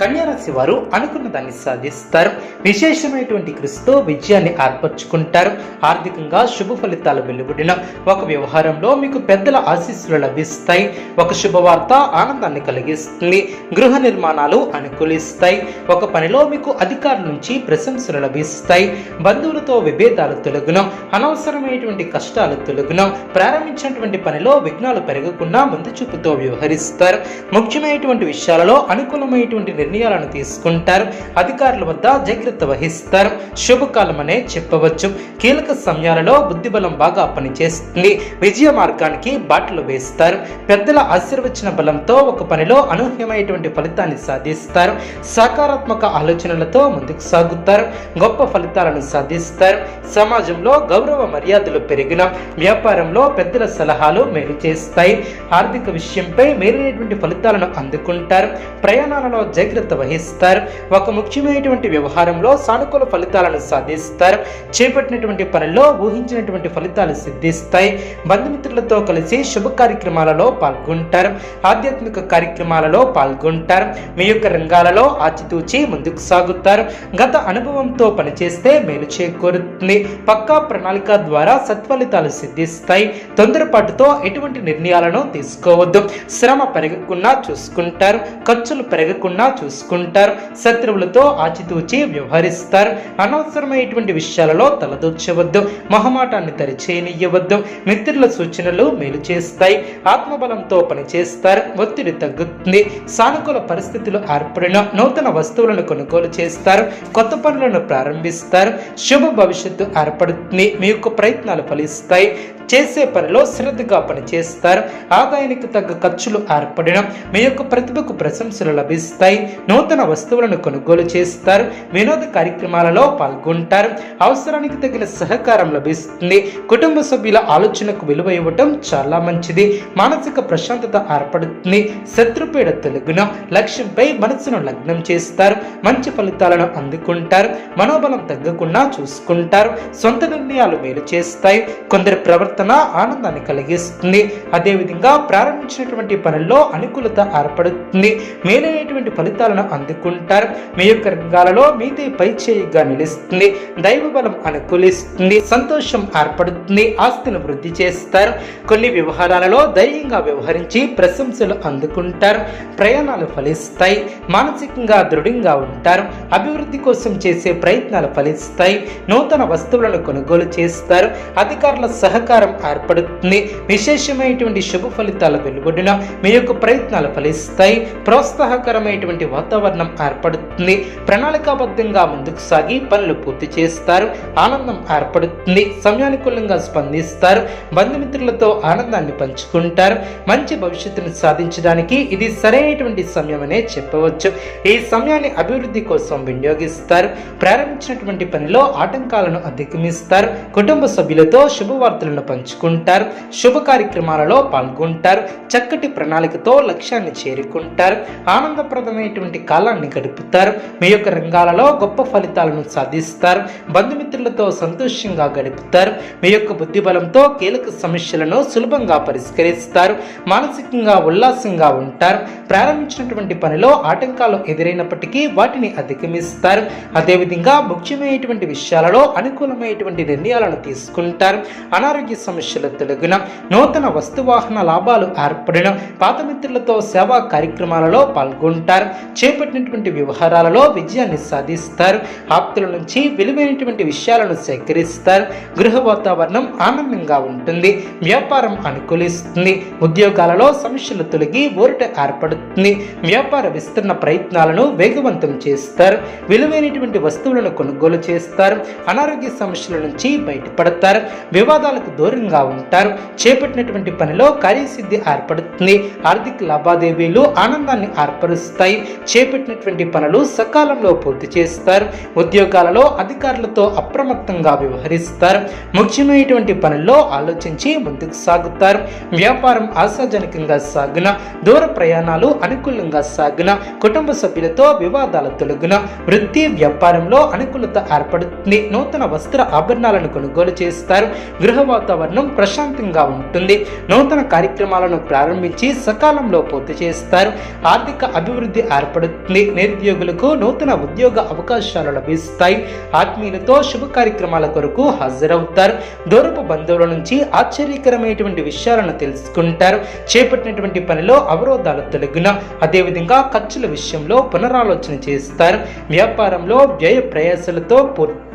కన్యారాశి వారు అనుకున్న దాన్ని సాధిస్తారు. విశేషమైనటువంటి కృషితో విజయాన్ని ఏర్పరచుకుంటారు ఆర్థికంగా శుభ ఫలితాలు వెలువడిన ఒక వ్యవహారంలో మీకు పెద్దల ఆశీస్సులు లభిస్తాయి. ఒక శుభవార్త ఆనందాన్ని కలిగిస్తుంది. గృహ నిర్మాణాలు అనుకూలిస్తాయి. ఒక పనిలో మీకు అధికారుల నుంచి ప్రశంసలు లభిస్తాయి. బంధువులతో విభేదాలు తొలగును. అనవసరమైనటువంటి కష్టాలు తొలగును ప్రారంభించినటువంటి పనిలో విఘ్నాలు పెరగకుండా ముందు చూపుతో వ్యవహరిస్తారు. ముఖ్యమైనటువంటి విషయాలలో అనుకూలమైనటువంటి నిర్ణయాలను తీసుకుంటారు. అధికారుల వద్ద జాగ్రత్త వహిస్తారు. శుభకాలం అనే చెప్పవచ్చు. కీలక సమయాలలో బుద్ధిబలం బాగా పనిచేస్తుంది. విజయ మార్గానికి బాటలు వేస్తారు. పెద్దల ఆశీర్వచన బలంతో ఒక పనిలో అనూహ్యమైనటువంటి ఫలితాన్ని సాధిస్తారు. సకారాత్మక ఆలోచనలతో ముందుకు సాగుతారు. గొప్ప ఫలితాలను సాధిస్తారు. సమాజంలో గౌరవ మర్యాదలు పెరిగిన వ్యాపారంలో పెద్దల సలహాలు మేలు చేస్తాయి. ఆర్థిక విషయంపై మేలైనటువంటి ఫలితాలను అందుకుంటారు. ప్రయాణాలలో జాగ్రత్త వహిస్తారు. ఒక ముఖ్యమైనటువంటి వ్యవహారంలో సానుకూల ఫలితాలను సాధిస్తారు. చేపట్టినటువంటి పనుల్లో ఊహించినటువంటి ఫలితాలు సిద్ధిస్తాయి. బంధుమిత్రులతో కలిసి శుభ కార్యక్రమాలలో పాల్గొంటారు. ఆధ్యాత్మిక కార్యక్రమాలలో పాల్గొంటారు. మీ యొక్క రంగాలలో ఆచితూచి ముందుకు సాగుతారు. గత అనుభవంతో పనిచేస్తే మేలు చేకూరుతుంది. పక్కా ప్రణాళిక ప్రణాళిక ద్వారా సత్ఫలితాలు సిద్ధిస్తాయి. తొందరపాటుతో ఎటువంటి నిర్ణయాలను తీసుకోవద్దు. శ్రమ పెరగకుండా చూసుకుంటారు. ఖర్చులు పెరగకుండా చూసుకుంటారు. శత్రువులతో ఆచితూచి వ్యవహరిస్తారు. అనవసరమైనటువంటి విషయాలలో తలదూర్చవద్దు. మొహమాటాన్ని తరిచేయనియ్యవద్దు. మిత్రుల సూచనలు మేలు చేస్తాయి. ఆత్మబలంతో పనిచేస్తారు. ఒత్తిడి తగ్గుతుంది. సానుకూల పరిస్థితులు ఏర్పడిన నూతన వస్తువులను కొనుగోలు చేస్తారు. కొత్త పనులను ప్రారంభిస్తారు. శుభ భవిష్యత్తు ఏర్పడుతుంది. మీ యొక్క ప్రయత్నాలు ఫలిస్తాయి. చేసే పనిలో శ్రద్ధగా పనిచేస్తారు. ఆదాయానికి తగ్గ ఖర్చులు ఏర్పడిన మీ యొక్క ప్రతిభకు ప్రశంసలు లభిస్తాయి. నూతన వస్తువులను కొనుగోలు చేస్తారు. వినోద కార్యక్రమాలలో పాల్గొంటారు. అవసరానికి తగిన సహకారం లభిస్తుంది. కుటుంబ సభ్యుల ఆలోచనకు విలువ ఇవ్వటం చాలా మంచిది. మానసిక ప్రశాంతత ఏర్పడుతుంది. శత్రుపీడ తెలుగున లక్ష్యంపై మనసును లగ్నం చేస్తారు. మంచి ఫలితాలను అందుకుంటారు. మనోబలం తగ్గకుండా చూసుకుంటారు. సొంత నిర్ణయాలు మేలు చేస్తాయి. కొందరి ప్రవర్తన ఆనందాన్ని కలిగిస్తుంది. అదేవిధంగా ప్రారంభించినటువంటి పనుల్లో అనుకూలత ఏర్పడుతుంది. మేలైనటువంటి ఫలితాలను అందుకుంటారు. మీ యొక్క రంగాలలో మీదే పై చేయిగా నిలుస్తుంది. దైవ బలం అనుకూలిస్తుంది. సంతోషం ఏర్పడుతుంది. ఆస్తిని వృద్ధి చేస్తారు. కొన్ని వ్యవహారాలలో ధైర్యంగా వ్యవహరించి ప్రశంసలు అందుకుంటారు. ప్రయాణాలు ఫలిస్తాయి. మానసికంగా దృఢంగా ఉంటారు. అభివృద్ధి కోసం చేసే ప్రయత్నాలు ఫలిస్తాయి. నూతన వస్తువులను కొనుగోలు చేస్తారు. అధికారుల సహకారం ఏర్పడుతుంది. విశేషమైనటువంటి శుభ ఫలితాల వెలువడిన. మీ యొక్క ప్రయత్నాలు ఫలిస్తాయి. ప్రోత్సాహకరమైనటువంటి వాతావరణం ఏర్పడుతుంది. ప్రణాళికాబద్ధంగా ముందుకు సాగి పనులు పూర్తి చేస్తారు. ఆనందం ఏర్పడుతుంది. సమయానుకూలంగా స్పందిస్తారు. బంధుమిత్రులతో ఆనందాన్ని పంచుకుంటారు. మంచి భవిష్యత్తును సాధించడానికి ఇది సరైనటువంటి సమయం అనే చెప్పవచ్చు. ఈ సమయాన్ని అభివృద్ధి కోసం వినియోగిస్తారు. ప్రారంభించినటువంటి పనిలో ఆటంకాలను అధిగమిస్తారు. కుటుంబ సభ్యులతో శుభవార్తలను పంచుకుంటారు. శుభ కార్యక్రమాలలో పాల్గొంటారు. చక్కటి ప్రణాళికతో లక్ష్యాన్ని చేరుకుంటారు. ఆనందప్రదమైనటువంటి కాలాన్ని గడుపుతారు. మీ యొక్క రంగాలలో గొప్ప ఫలితాలను సాధిస్తారు. బంధుమిత్రులతో సంతోషంగా గడుపుతారు. మీ యొక్క బుద్ధిబలంతో కీలక సమస్యలను సులభంగా పరిష్కరిస్తారు. మానసికంగా ఉల్లాసంగా ఉంటారు. ప్రారంభించినటువంటి పనిలో ఆటంకాలు ఎదురైనప్పటికీ వాటిని అధిగమిస్తారు. అదేవిధంగా ముఖ్యమైనటువంటి విషయాలలో అనుకూలమైనటువంటి నిర్ణయాలు నిర్ణయాలను తీసుకుంటారు. అనారోగ్య సమస్యలు తొలగిన నూతన వస్తువాహన లాభాలు ఏర్పడిన పాత మిత్రులతో సేవా కార్యక్రమాలలో పాల్గొంటారు. చేపట్టినటువంటి వ్యవహారాలలో విజయాన్ని సాధిస్తారు. ఆప్తుల నుంచి విలువైనటువంటి విషయాలను సేకరిస్తారు. గృహ వాతావరణం ఆనందంగా ఉంటుంది. వ్యాపారం అనుకూలిస్తుంది. ఉద్యోగాలలో సమస్యలు తొలగి ఊరట ఏర్పడుతుంది. వ్యాపార విస్తరణ ప్రయత్నాలను వేగవంతం చేస్తారు. విలువైనటువంటి వస్తువులను కొనుగోలు చేస్తారు. అనారోగ్య సమస్యల నుంచి బయటపడతారు వివాదాలకు దూరంగా ఉంటారు. చేపట్టినటువంటి పనిలో కార్యసిద్ధి ఏర్పడుతుంది. ఆర్థిక లావాదేవీలు ఆనందాన్ని ఏర్పరుస్తాయి. చేపట్టినటువంటి పనులు సకాలంలో పూర్తి చేస్తారు. ఉద్యోగాలలో అధికారులతో అప్రమత్తంగా వ్యవహరిస్తారు. ముఖ్యమైనటువంటి పనుల్లో ఆలోచించి ముందుకు సాగుతారు. వ్యాపారం ఆశాజనకంగా సాగున దూర ప్రయాణాలు అనుకూలంగా సాగున కుటుంబ సభ్యులతో వివాదాలు తొలగున వృత్తి వ్యాపారంలో అనుకూలత ఏర్పడుతుంది. నూతన వస్త్ర ఆభరణాలను కొనుగోలు చేస్తారు. గృహ వాతావరణం ప్రశాంతంగా ఉంటుంది. నూతన కార్యక్రమాలను ప్రారంభించి సకాలంలో పూర్తి చేస్తారు. ఆర్థిక అభివృద్ధి ఏర్పడుతుంది. నిరుద్యోగులకు నూతన ఉద్యోగ అవకాశాలు లభిస్తాయి. ఆత్మీయులతో శుభ కార్యక్రమాల కొరకు హాజరవుతారు. దూరపు బంధువుల నుంచి ఆశ్చర్యకరమైనటువంటి విషయాలను తెలుసుకుంటారు. చేపట్టినటువంటి పనిలో అవరోధాలు తొలగిన అదేవిధంగా ఖర్చుల విషయంలో పునరాలోచన చేస్తారు. వ్యాపారంలో వ్యయ ప్రయాసాలతో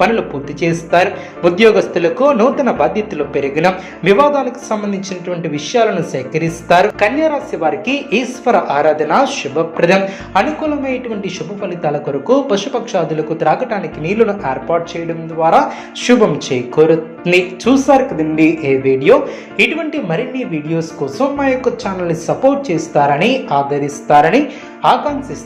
పనులు పూర్తి చేస్తారు. ఉద్యోగస్తులకు నూతన బాధ్యతలు పెరిగిన వివాదాలకు సంబంధించినటువంటి విషయాలను సేకరిస్తారు. కన్యారాశి వారికి ఈశ్వర ఆరాధన శుభప్రదం. అనుకూలమైనటువంటి శుభ ఫలితాల కొరకు పశుపక్షాదులకు త్రాగటానికి నీళ్ళను ఏర్పాటు చేయడం ద్వారా శుభం చేకూరుతుంది. చూసారు కదండి ఏ వీడియో? ఇటువంటి మరిన్ని వీడియోస్ కోసం మా యొక్క ఛానల్ని సపోర్ట్ చేస్తారని ఆదరిస్తారని ఆకాంక్షిస్తారు